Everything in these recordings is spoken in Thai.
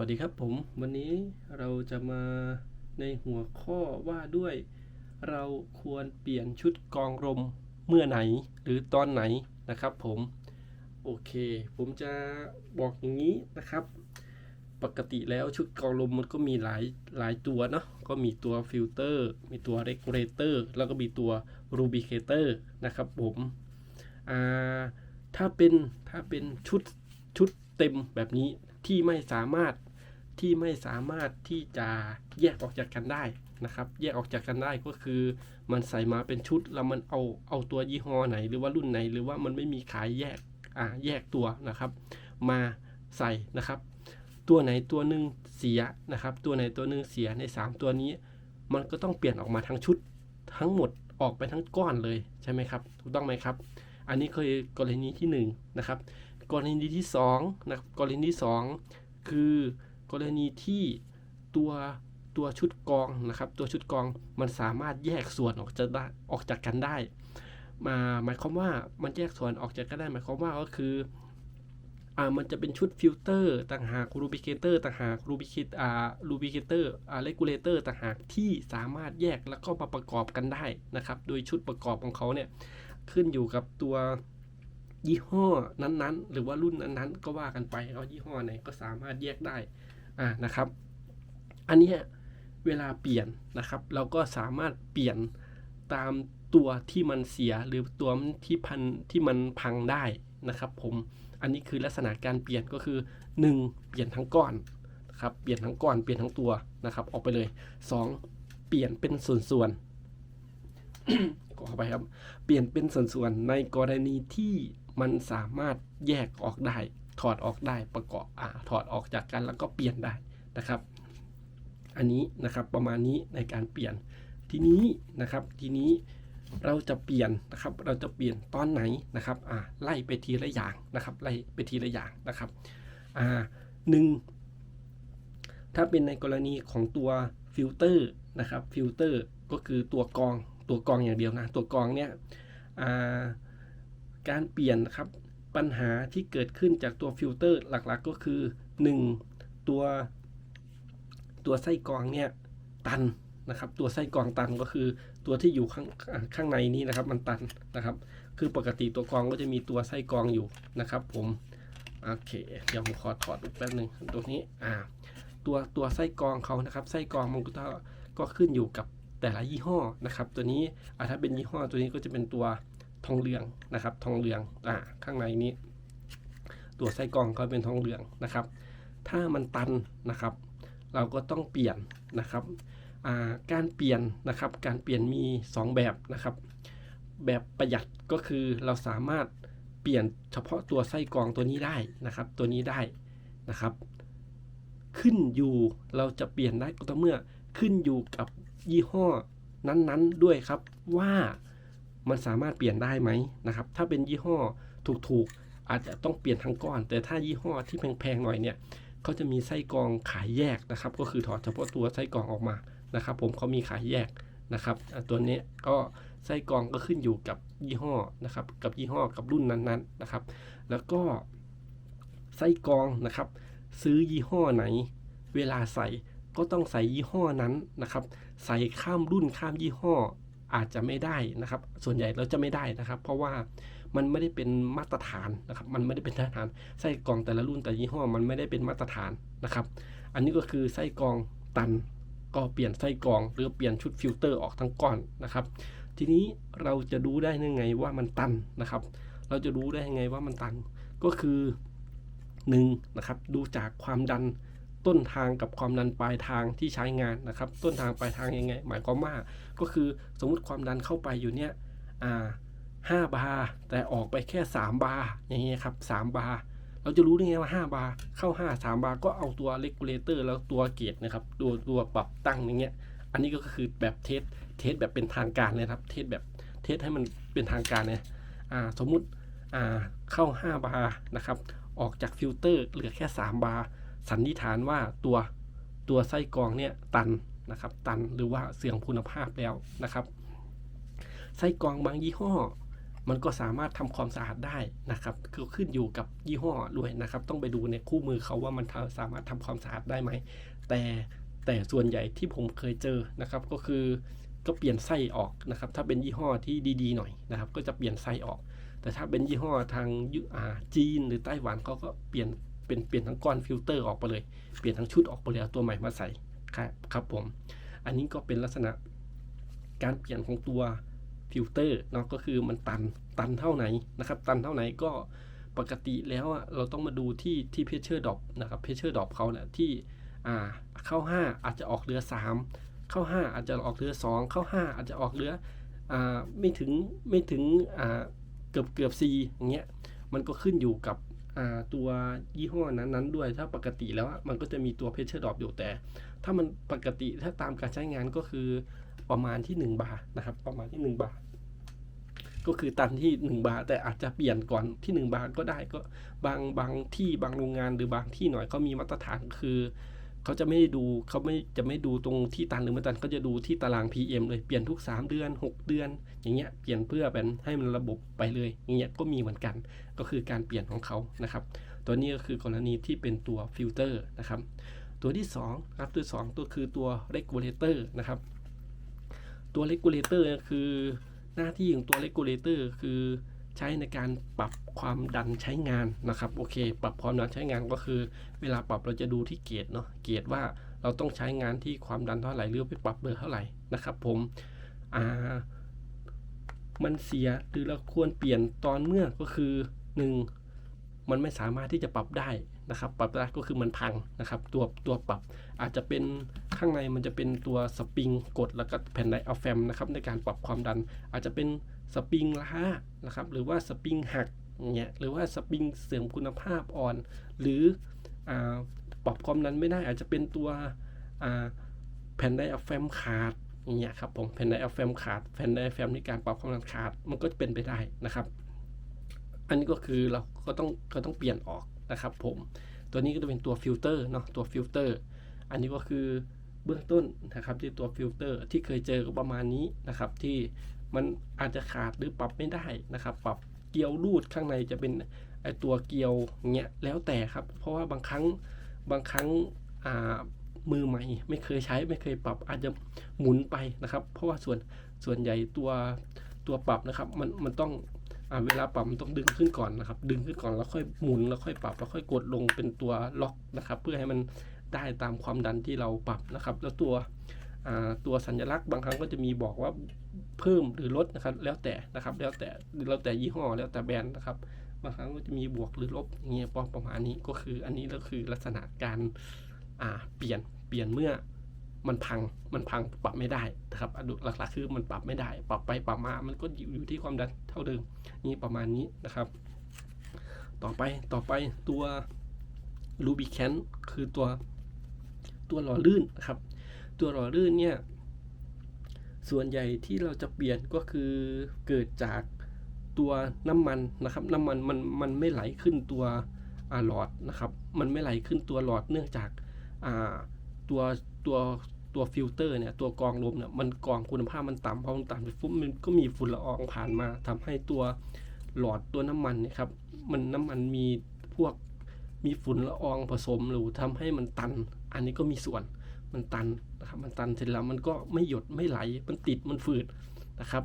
วัสดีครับผมวันนี้เราจะมาในหัวข้อว่าด้วย เราควรเปลี่ยนชุดกองลมเมื่อไหนหรือตอนไหนนะครับผมโอเค ผมจะบอกอย่างนี้นะครับ ปกติแล้วชุดกองลมมันก็มีหลายหลายตัวเนาะก็มีตัวฟิลเตอร์มีตัวเรกูเลเตอร์แล้วก็มีตัวรูบิเคเตอร์นะครับผมอ่าถ้าเป็นถ้าเป็นชุดชุดเต็มแบบนี้ที่ไม่สามารถ ที่ไม่สามารถที่จะแยกออกจากกันได้นะครับ แยกออกจากกันได้ก็คือ มันใส่มาเป็นชุดแล้วมันเอาเอาตัวยี่ห้อไหน หรือว่ารุ่นไหน หรือว่ามันไม่มีขายแยกอ่าแยกตัวนะครับ มาใส่นะครับ ตัวไหนตัวหนึ่งเสียนะครับ ตัวไหนตัวหนึ่งเสียใน 3 ตัวนี้ มันก็ต้องเปลี่ยนออกมาทั้งชุดทั้งหมดออกไปทั้งก้อนเลยใช่ไหมครับถูกต้องไหมครับ อันนี้คือกรณีที่1นะครับกรณีที่2นะครับกรณีที่ 2 คือ กรณีที่ตัวตัวชุดกองนะครับ ตัวชุดกองมันสามารถแยกส่วนออกจากออกจากกันได้ มาหมายความว่ามันแยกส่วนออกจากกันได้ หมายความว่าก็คืออ่ามันจะเป็นชุดฟิลเตอร์ต่างหากรูบิเคเตอร์ต่างหากรูบิเคตอ่ารูบิเคเตอร์อ่าเลกูเลเตอร์ต่างหากที่สามารถแยกแล้วก็มาประกอบกันได้นะครับ โดยชุดประกอบของเขาเนี่ยขึ้นอยู่กับตัวยี่ห้อนั้นๆ หรือว่ารุ่นนั้นๆ ก็ว่ากันไปเอายี่ห้อไหนก็สามารถแยกได้ อ่านะครับ อันนี้เวลาเปลี่ยนนะครับ เราก็สามารถเปลี่ยนตามตัวที่มันเสียหรือตัวที่พันที่มันพังได้นะครับ ผมอันนี้คือลักษณะการเปลี่ยนก็คือ 1. เปลี่ยนทั้งก้อนนะครับเปลี่ยนทั้งก้อนเปลี่ยนทั้งตัวนะครับ ออกไปเลย 2. เปลี่ยนเป็นส่วนๆก็เข้าไปครับ เปลี่ยนเป็นส่วนๆในกรณีที่มันสามารถแยกออกได้ ถอดออกได้ประกอบอถอดออกจากกันแล้วก็เปลี่ยนได้นะครับ อันนี้นะครับประมาณนี้ในการเปลี่ยนทีนี้นะครับทีนี้เราจะเปลี่ยนนะครับเราจะเปลี่ยนตอนไหนนะครับอ่าไล่ไปทีละอย่างนะครับไล่ไปทีละอย่างนะครับอ่าหนึ่งถ้าเป็นในกรณีของตัวฟิลเตอร์นะครับฟิลเตอร์ก็คือตัวกรองตัวกรองอย่างเดียวนะตัวกรองเนี่ยการเปลี่ยนนะครับ ปัญหาที่เกิดขึ้นจากตัวฟิลเตอร์หลักๆก็คือ 1 ตัวตัวไส้กรองเนี่ยตันนะครับ ตัวไส้กรองตันก็คือตัวที่อยู่ข้างข้างในนี้นะครับมันตันนะครับ คือปกติตัวกรองก็จะมีตัวไส้กรองอยู่นะครับ ผมโอเคเดี๋ยวผมขอถอดอีกแป๊บนึงตัวนี้อ่าตัวตัวไส้กรองเขานะครับไส้กรองมันก็ก็ขึ้นอยู่กับแต่ละยี่ห้อนะครับ ตัวนี้อ่าถ้าเป็นยี่ห้อตัวนี้ก็จะเป็นตัว ทองเหลืองนะครับ ทองเหลืองอ่าข้างในนี้ ตัวไส้กรองก็เป็นทองเหลืองนะครับ ถ้ามันตันนะครับ เราก็ต้องเปลี่ยนนะครับการเปลี่ยนนะครับ การเปลี่ยนมี 2 แบบนะครับ แบบประหยัดก็คือเราสามารถเปลี่ยนเฉพาะตัวไส้กรองตัวนี้ได้นะครับ ตัวนี้ได้นะครับ ขึ้นอยู่เราจะเปลี่ยนได้ก็ต่อเมื่อขึ้นอยู่กับยี่ห้อนั้นๆด้วยครับว่า มันสามารถเปลี่ยนได้ไหมนะครับ ถ้าเป็นยี่ห้อถูกๆ อาจจะต้องเปลี่ยนทั้งก้อน แต่ถ้ายี่ห้อที่แพงๆหน่อยเนี่ยเขาจะมีไส้กรองขายแยกนะครับ ก็คือถอดเฉพาะตัวไส้กรองออกมานะครับ ผมเขามีขายแยกนะครับตัวนี้ก็ไส้กรองก็ขึ้นอยู่กับยี่ห้อนะครับ กับยี่ห้อกับรุ่นนั้นๆนะครับ แล้วก็ไส้กรองนะครับ ซื้อยี่ห้อไหน เวลาใส่ก็ต้องใส่ยี่ห้อนั้นนะครับ ใส่ข้ามรุ่นข้ามยี่ห้อ อาจจะไม่ได้นะครับ ส่วนใหญ่เราจะไม่ได้นะครับ เพราะว่ามันไม่ได้เป็นมาตรฐานนะครับ มันไม่ได้เป็นมาตรฐานไส้กรองแต่ละรุ่นแต่ยี่ห้อมันไม่ได้เป็นมาตรฐานนะครับ อันนี้ก็คือไส้กรองตันก็เปลี่ยนไส้กรองหรือเปลี่ยนชุดฟิลเตอร์ออกทั้งก้อนนะครับ ทีนี้เราจะดูได้ยังไงว่ามันตันนะครับ เราจะรู้ได้ยังไงว่ามันตันก็คือ1นะครับดูจากความดัน ต้นทางกับความดันปลายทางที่ใช้งานนะครับ ต้นทางปลายทางยังไง หมายความว่าก็คือสมมุติความดันเข้าไปอยู่เนี่ยอ่าห้าบาร์แต่ออกไปแค่ 3 บาร์อย่างเงี้ยครับ3บาร์เราจะรู้ได้ไงว่า 5 บาร์เข้า 5 3 บาร์ก็เอาตัวเลกูลเลเตอร์แล้วตัวเกจนะครับตัวตัวปรับตั้งอย่างเงี้ยอันนี้ก็คือแบบเทสเทสแบบเป็นทางการเลยครับ เทสแบบเทสให้มันเป็นทางการเนี่ยอ่าสมมุติอ่าเข้า 5 บาร์นะครับออกจากฟิลเตอร์เหลือแค่ 3 บาร์ สันนิษฐานว่าตัวตัวไส้กรองเนี่ยตันนะครับ ตันหรือว่าเสื่อมคุณภาพแล้วนะครับ ไส้กรองบางยี่ห้อ มันก็สามารถทำความสะอาดได้นะครับก็ขึ้นอยู่กับยี่ห้อด้วยนะครับ ต้องไปดูในคู่มือเขาว่ามันสามารถทำความสะอาดได้ไหม แต่แต่ส่วนใหญ่ที่ผมเคยเจอนะครับ ก็คือก็เปลี่ยนไส้ออกนะครับ ถ้าเป็นยี่ห้อที่ดีๆหน่อยนะครับ ก็จะเปลี่ยนไส้ออก แต่ถ้าเป็นยี่ห้อทางยุอ่าจีน หรือไต้หวันเขาก็เปลี่ยน เป็นเปลี่ยนทั้งก้อนฟิลเตอร์ออกไปเลย เปลี่ยนทั้งชุดออกไปเลยเอาตัวใหม่มาใส่ครับครับผม อันนี้ก็เป็นลักษณะการเปลี่ยนของตัวฟิลเตอร์เนาะก็คือมันตันตันเท่าไหนนะครับ ตันเท่าไหนก็ปกติแล้วอะเราต้องมาดูที่ที่เพชเชอร์ดอปนะครับเพชเชอร์ดอปเขาเนี่ยที่อ่าเข้า 5 อาจจะออกเรือ 3 เข้า 5 อาจจะออกเรือ 2 เข้า 5 อาจจะออกเรืออ่าไม่ถึงไม่ถึงอ่าเกือบเกือบ C อย่างเงี้ยมันก็ขึ้นอยู่กับ ตัวยี่ห้อนั้นๆด้วย ถ้าปกติแล้วมันก็จะมีตัวเพชเชอร์ดอปอยู่แต่ ถ้ามันปกติถ้าตามการใช้งานก็คือประมาณที่ 1 บาทนะครับ ประมาณที่ 1 บาท ก็คือตันที่ 1 บาท แต่อาจจะเปลี่ยนก่อนที่ 1 บาทก็ได้ก็บางบางที่บางโรงงานหรือบางที่หน่อยเขามีมาตรฐานคือ เขาจะไม่ดูเขาไม่จะไม่ดูตรงที่ตันหรือไม่ตันเขาจะดูที่ตาราง PM เลยเปลี่ยนทุก 3 เดือน 6 เดือน อย่างเงี้ยเปลี่ยนเพื่อเป็นให้มันระบบไปเลยอย่างเงี้ยก็มีเหมือนกัน ก็คือการเปลี่ยนของเขานะครับ ตัวนี้ก็คือกรณีที่เป็นตัวฟิลเตอร์นะครับ ตัวที่2ครับตัวที่2ตัวคือตัว regulator นะครับ ตัว regulator คือหน้าที่ของตัว regulator คือ ใช้ในการปรับความดันใช้งานนะครับโอเค ปรับความดันใช้งานก็คือ เวลาปรับเราจะดูที่เกจเนาะเกจว่าเราต้องใช้งานที่ความดันเท่าไหร่หรือไปปรับเบอร์เท่าไหร่นะครับ ผมอ่ามันเสียหรือเราควรเปลี่ยนตอนเมื่อก็คือ 1 มันไม่สามารถที่จะปรับได้นะครับ ปรับได้ก็คือมันพังนะครับ ตัวตัวปรับอาจจะเป็น ข้างในมันจะเป็นตัวสปริงกดแล้วก็แผ่นไดอะแฟมนะครับในการปรับความดัน อาจจะเป็นสปริงล้านะครับหรือว่าสปริงหักเงี้ยหรือว่าสปริงเสื่อมคุณภาพอ่อน หรืออปรับความดันไม่ได้อาจจะเป็นตัวแผ่นไดอะแฟมขาดเงี้ยครับผมแผ่นไดอะแฟมขาดแผ่นไดอะแฟมในการปรับความดันขาดมันก็เป็นไปได้นะครับ อันนี้ก็คือเราก็ต้องก็ต้องเปลี่ยนออกนะครับผมตัวนี้ก็จะเป็นตัวฟิลเตอร์เนาะตัวฟิลเตอร์อันนี้ก็คือ เบื้องต้นนะครับที่ตัวฟิลเตอร์ที่เคยเจอก็ประมาณนี้นะครับ ที่มันอาจจะขาดหรือปรับไม่ได้นะครับ ปรับเกลียวรูดข้างในจะเป็นไอตัวเกลียวเงี้ยแล้วแต่ครับ เพราะว่าบางครั้งบางครั้งอ่ามือใหม่ไม่เคยใช้ไม่เคยปรับอาจจะหมุนไปนะครับ เพราะว่าส่วนส่วนใหญ่ตัวตัวปรับนะครับมันมันต้องอเวลาปรับมันต้องดึงขึ้นก่อนนะครับ ดึงขึ้นก่อนแล้วค่อยหมุนแล้วค่อยปรับแล้วค่อยกดลงเป็นตัวล็อกนะครับ เพื่อให้มัน ได้ตามความดันที่เราปรับนะครับ แล้วตัวตัวสัญลักษณ์บางครั้งก็จะมีบอกว่าเพิ่มหรือลดนะครับ แล้วแต่นะครับ แล้วแต่แล้วแต่ยี่ห้อแล้วแต่แบรนด์นะครับบางครั้งก็จะมีบวกหรือลบอย่างเงี้ยประมาณนี้ก็คือ อันนี้ก็คือลักษณะการเปลี่ยนเปลี่ยนเมื่อมันพังมันพังปรับไม่ได้นะครับหลักๆคือมันปรับไม่ได้ ปรับไปปรับมามันก็อยู่อยู่ที่ความดันเท่าเดิมนี่ประมาณนี้นะครับ ต่อไปต่อไปตัว r u b i c a n คือตัว ตัวหล่อลื่นนะครับ ตัวหล่อลื่นเนี่ยส่วนใหญ่ที่เราจะเปลี่ยนก็คือเกิดจากตัวน้ำมันนะครับ น้ำมันมันมันไม่ไหลขึ้นตัวหลอดนะครับ มันไม่ไหลขึ้นตัวหลอดเนื่องจากตัวตัวตัวฟิลเตอร์เนี่ยตัวกรองลมเนี่ยมันกรองคุณภาพมันต่ำพอมันต่ำไปปุ๊บมันก็มีฝุ่นละอองผ่านมาทำให้ตัวหลอดตัวน้ำมันเนี่ยครับมันน้ำมันมีพวกมีฝุ่นละอองผสมหรือทำให้มันตัน อันนี้ก็มีส่วนมันตันนะครับมันตันเสร็จแล้วมันก็ไม่หยดไม่ไหลมันติดมันฝืดนะครับ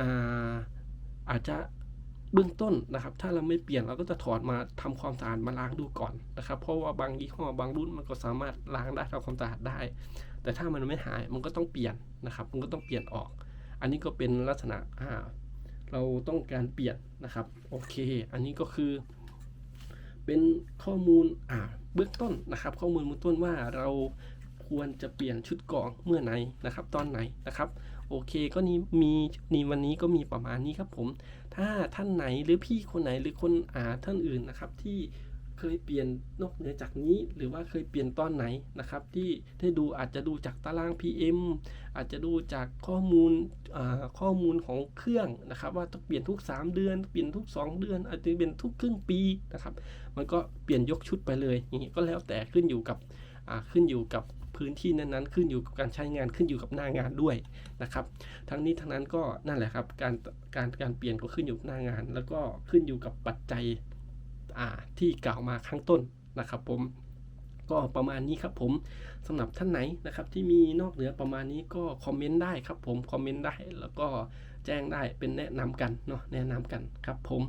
อาอาจจะเบื้องต้นนะครับ ถ้าเราไม่เปลี่ยนเราก็จะถอดมาทำความสะอาดมาล้างดูก่อนนะครับ เพราะว่าบางยี่ห้อบางรุ่นมันก็สามารถล้างได้ทำความสะอาดได้ แต่ถ้ามันไม่หายมันก็ต้องเปลี่ยนนะครับ มันก็ต้องเปลี่ยนออก อันนี้ก็เป็นลักษณะเราต้องการเปลี่ยนนะครับ โอเค อันนี้ก็คือ เป็นข้อมูลอ่าเบื้องต้นนะครับ ข้อมูลเบื้องต้นว่าเราควรจะเปลี่ยนชุดกองเมื่อไหนนะครับ ตอนไหนนะครับโอเคก็นี่มีนี่วันนี้ก็มีประมาณนี้ครับผม ถ้าท่านไหนหรือพี่คนไหนหรือคนอ่าท่านอื่นนะครับที่ เคยเปลี่ยนนอกเหนือจากนี้ หรือว่าเคยเปลี่ยนตอนไหนนะครับ ที่ได้ดูอาจจะดูจากตาราง PM อาจจะดูจากข้อมูลข้อมูลของเครื่องนะครับ ว่าต้องเปลี่ยนทุก 3 เดือน เปลี่ยนทุก 2 เดือน อาจจะเปลี่ยนทุกครึ่งปีนะครับ มันก็เปลี่ยนยกชุดไปเลยอย่างนี้ก็แล้วแต่ขึ้นอยู่กับขึ้นอยู่กับพื้นที่นั้นๆ ขึ้นอยู่กับการใช้งานขึ้นอยู่กับหน้างานด้วยนะครับ ทั้งนี้ทั้งนั้นก็นั่นแหละครับ การการการเปลี่ยนก็ขึ้นอยู่กับหน้างาน แล้วก็ขึ้นอยู่กับปัจจัย ที่กล่าวมาข้างต้นนะครับผมก็ประมาณนี้ครับผมสำหรับท่านไหนนะครับที่มีนอกเหนือประมาณนี้ก็คอมเมนต์ได้ครับผมคอมเมนต์ได้แล้วก็แจ้งได้เป็นแนะนำกันเนาะแนะนำกันครับผม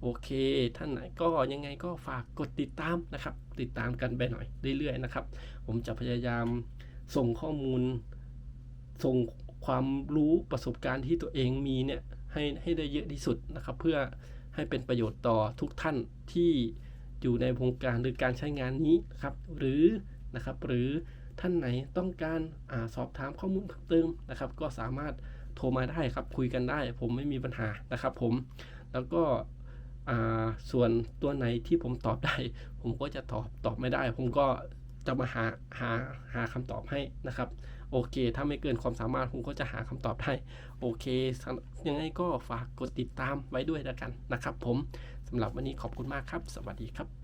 โอเค ท่านไหนก็ยังไงก็ฝากกดติดตามนะครับ ติดตามกันไปหน่อยเรื่อยๆนะครับ ผมจะพยายามส่งข้อมูล ส่งความรู้ประสบการณ์ที่ตัวเองมีเนี่ยให้ให้ได้เยอะที่สุดนะครับ เพื่อ ให้เป็นประโยชน์ต่อทุกท่านที่อยู่ในวงการหรือการใช้งานนี้ครับ หรือนะครับ หรือท่านไหนต้องการอาสอบถามข้อมูลเพิ่มเติมนะครับ ก็สามารถโทรมาได้ครับ คุยกันได้ ผมไม่มีปัญหานะครับ ผม แล้วก็ส่วนตัวไหนที่ผมตอบได้ ผมก็จะตอบตอบไม่ได้ ผมก็จะมาหาหาหาคำตอบให้นะครับ โอเค ถ้าไม่เกินความสามารถผมก็จะหาคำตอบได้โอเค ยังไงก็ฝากกดติดตามไว้ด้วยแล้วกันนะครับ ผมสำหรับวันนี้ขอบคุณมากครับ สวัสดีครับ